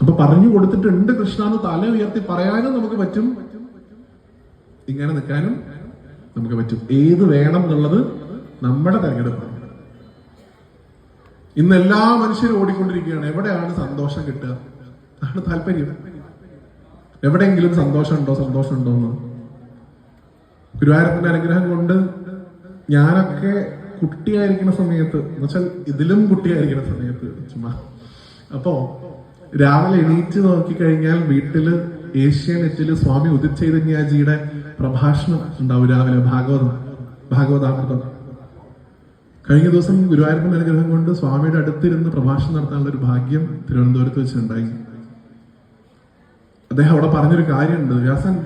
അപ്പൊ പറഞ്ഞു കൊടുത്തിട്ടുണ്ട് കൃഷ്ണ എന്ന് തല ഉയർത്തി പറയാനും നമുക്ക് പറ്റും. ഇങ്ങനെ നിൽക്കാനും നമുക്ക് പറ്റും. ഏത് വേണം എന്നുള്ളത് നമ്മുടെ തെരഞ്ഞെടുപ്പാണ് ഇന്ന് എല്ലാ മനുഷ്യരും ഓടിക്കൊണ്ടിരിക്കുകയാണ്. എവിടെയാണ് സന്തോഷം കിട്ടുക? ആണ് താല്പര്യം. എവിടെയെങ്കിലും സന്തോഷമുണ്ടോ? സന്തോഷമുണ്ടോ എന്ന്. ഗുരുവായൂരപ്പന്റെ അനുഗ്രഹം കൊണ്ട് ഞാനൊക്കെ കുട്ടിയായിരിക്കുന്ന സമയത്ത് എന്നുവെച്ചാൽ ഇതിലും കുട്ടിയായിരിക്കുന്ന സമയത്ത് ചുമ്മാ. അപ്പോ രാവിലെ എണീറ്റ് നോക്കിക്കഴിഞ്ഞാൽ വീട്ടിൽ ഏഷ്യാനെറ്റിൽ സ്വാമി ഉദിത് ചൈതന്യാജിയുടെ പ്രഭാഷണം ഉണ്ടാവും രാവിലെ ഭാഗവതം ഭാഗവതാമൃതം. കഴിഞ്ഞ ദിവസം ഗുരുവായൂരപ്പൻ അനുഗ്രഹം കൊണ്ട് സ്വാമിയുടെ അടുത്തിരുന്ന് പ്രഭാഷണം നടത്താനുള്ള ഒരു ഭാഗ്യം തിരുവനന്തപുരത്ത് വെച്ചുണ്ടായി. അദ്ദേഹം അവിടെ പറഞ്ഞൊരു കാര്യമുണ്ട്. വ്യാസൻ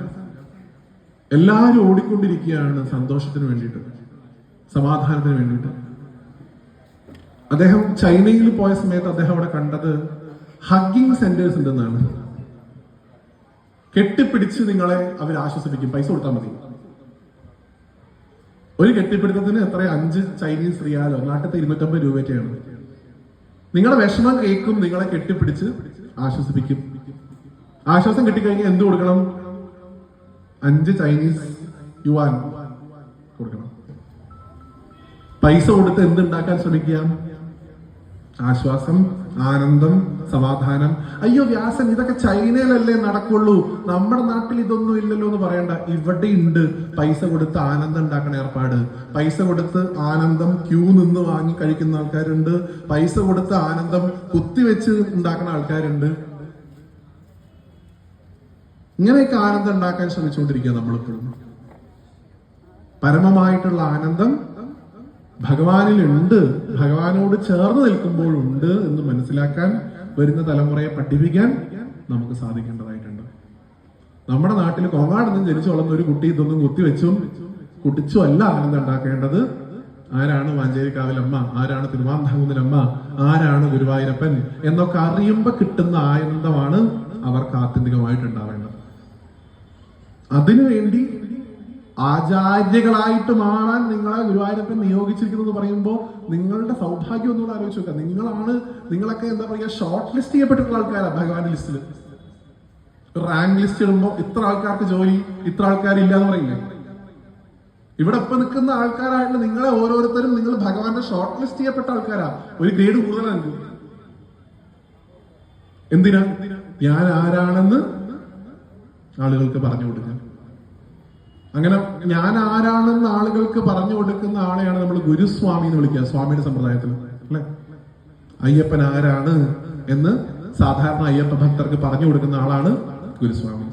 എല്ലാവരും ഓടിക്കൊണ്ടിരിക്കുകയാണ് സന്തോഷത്തിന് വേണ്ടിയിട്ട് സമാധാനത്തിന് വേണ്ടിയിട്ട്. അദ്ദേഹം ചൈനയിൽ പോയ സമയത്ത് അദ്ദേഹം അവിടെ കണ്ടത് ഹഗ്ഗിങ് സെന്റേഴ്സ് ഉണ്ടെന്നാണ്. കെട്ടിപ്പിടിച്ച് നിങ്ങളെ അവർ ആശ്വസിപ്പിക്കും. പൈസ കൊടുത്താൽ മതി. ഒരു കെട്ടിപ്പിടുത്തത്തിന് എത്ര? അഞ്ച് ചൈനീസ് റിയാലോ? നാട്ടിലത്തെ ഇരുന്നൂറ്റമ്പത് രൂപയൊക്കെയാണ്. നിങ്ങളുടെ വിഷമം കേൾക്കും നിങ്ങളെ കെട്ടിപ്പിടിച്ച് ആശ്വസിപ്പിക്കും. ആശ്വാസം കിട്ടിക്കഴിഞ്ഞാൽ എന്ത് കൊടുക്കണം? അഞ്ച് ചൈനീസ് യുവാൻ കൊടുക്കണം. പൈസ കൊടുത്ത് എന്തുണ്ടാക്കാൻ ശ്രമിക്കുക? ആശ്വാസം ആനന്ദം സമാധാനം. അയ്യോ വ്യാസൻ ഇതൊക്കെ ചൈനയിലല്ലേ നടക്കുള്ളൂ. നമ്മുടെ നാട്ടിൽ ഇതൊന്നും ഇല്ലല്ലോ എന്ന് പറയണ്ട. ഇവിടെ ഉണ്ട് പൈസ കൊടുത്ത് ആനന്ദം ഉണ്ടാക്കണ ഏർപ്പാട്. പൈസ കൊടുത്ത് ആനന്ദം ക്യൂ നിന്ന് വാങ്ങി കഴിക്കുന്ന ആൾക്കാരുണ്ട്. പൈസ കൊടുത്ത് ആനന്ദം കുത്തിവെച്ച് ഉണ്ടാക്കുന്ന ആൾക്കാരുണ്ട്. ഇങ്ങനെയൊക്കെ ആനന്ദം ഉണ്ടാക്കാൻ ശ്രമിച്ചുകൊണ്ടിരിക്കുക നമ്മളിപ്പോഴും. പരമമായിട്ടുള്ള ആനന്ദം ഭഗവാനിൽ ഉണ്ട് ഭഗവാനോട് ചേർന്ന് നിൽക്കുമ്പോഴുണ്ട് എന്ന് മനസ്സിലാക്കാൻ വരുന്ന തലമുറയെ പഠിപ്പിക്കാൻ നമുക്ക് സാധിക്കേണ്ടതായിട്ടുണ്ട്. നമ്മുടെ നാട്ടിൽ കോങ്ങാടൊന്നും ജനിച്ചു വളർന്ന ഒരു കുട്ടി ഇതൊന്നും കുത്തിവെച്ചും കുട്ടിച്ചും അല്ല ആനന്ദം ഉണ്ടാക്കേണ്ടത്. ആരാണ് വാഞ്ചേരിക്കാവിലമ്മ? ആരാണ് തിരുവാന്താകുന്നിലമ്മ? ആരാണ് ഗുരുവായൂരപ്പൻ? എന്നൊക്കെ അറിയുമ്പോൾ കിട്ടുന്ന ആനന്ദമാണ് അവർക്ക് ആത്യന്തികമായിട്ടുണ്ടാവേണ്ടത് അതിനുവേണ്ടി ആചാര്യകളായിട്ട് മാറാൻ നിങ്ങളെ ഗുരുവായൂരപ്പൻ നിയോഗിച്ചിരിക്കുന്നു എന്ന് പറയുമ്പോൾ നിങ്ങളുടെ സൗഭാഗ്യം ഒന്നുകൂടെ ആലോചിച്ച് നോക്കുക നിങ്ങളാണ് നിങ്ങളൊക്കെ എന്താ പറയുക ഷോർട്ട് ലിസ്റ്റ് ചെയ്യപ്പെട്ടിട്ടുള്ള ആൾക്കാരാണ് ഭഗവാന്റെ ലിസ്റ്റിൽ റാങ്ക് ലിസ്റ്റ് ഇടുമ്പോൾ ഇത്ര ആൾക്കാർക്ക് ജോലി ഇത്ര ആൾക്കാരില്ല എന്ന് പറയില്ലേ? ഇവിടെ ഇപ്പൊ നിൽക്കുന്ന ആൾക്കാരായിട്ട് നിങ്ങളെ ഓരോരുത്തരും നിങ്ങൾ ഭഗവാന്റെ ഷോർട്ട് ലിസ്റ്റ് ചെയ്യപ്പെട്ട ആൾക്കാരാ. ഒരു ഗ്രേഡ് കൂടുതലാണ് എന്തിനാ? ഞാൻ ആരാണെന്ന് ആളുകൾക്ക് പറഞ്ഞു കൊടുക്കാൻ അങ്ങനെ ഞാൻ ആരാണെന്ന് ആളുകൾക്ക് പറഞ്ഞു കൊടുക്കുന്ന ആളെയാണ് നമ്മൾ ഗുരുസ്വാമി എന്ന് വിളിക്കുക സ്വാമിയുടെ സമ്പ്രദായത്തിൽ. അല്ലെ? അയ്യപ്പൻ ആരാണ് എന്ന് സാധാരണ അയ്യപ്പ ഭക്തർക്ക് പറഞ്ഞു കൊടുക്കുന്ന ആളാണ് ഗുരുസ്വാമി.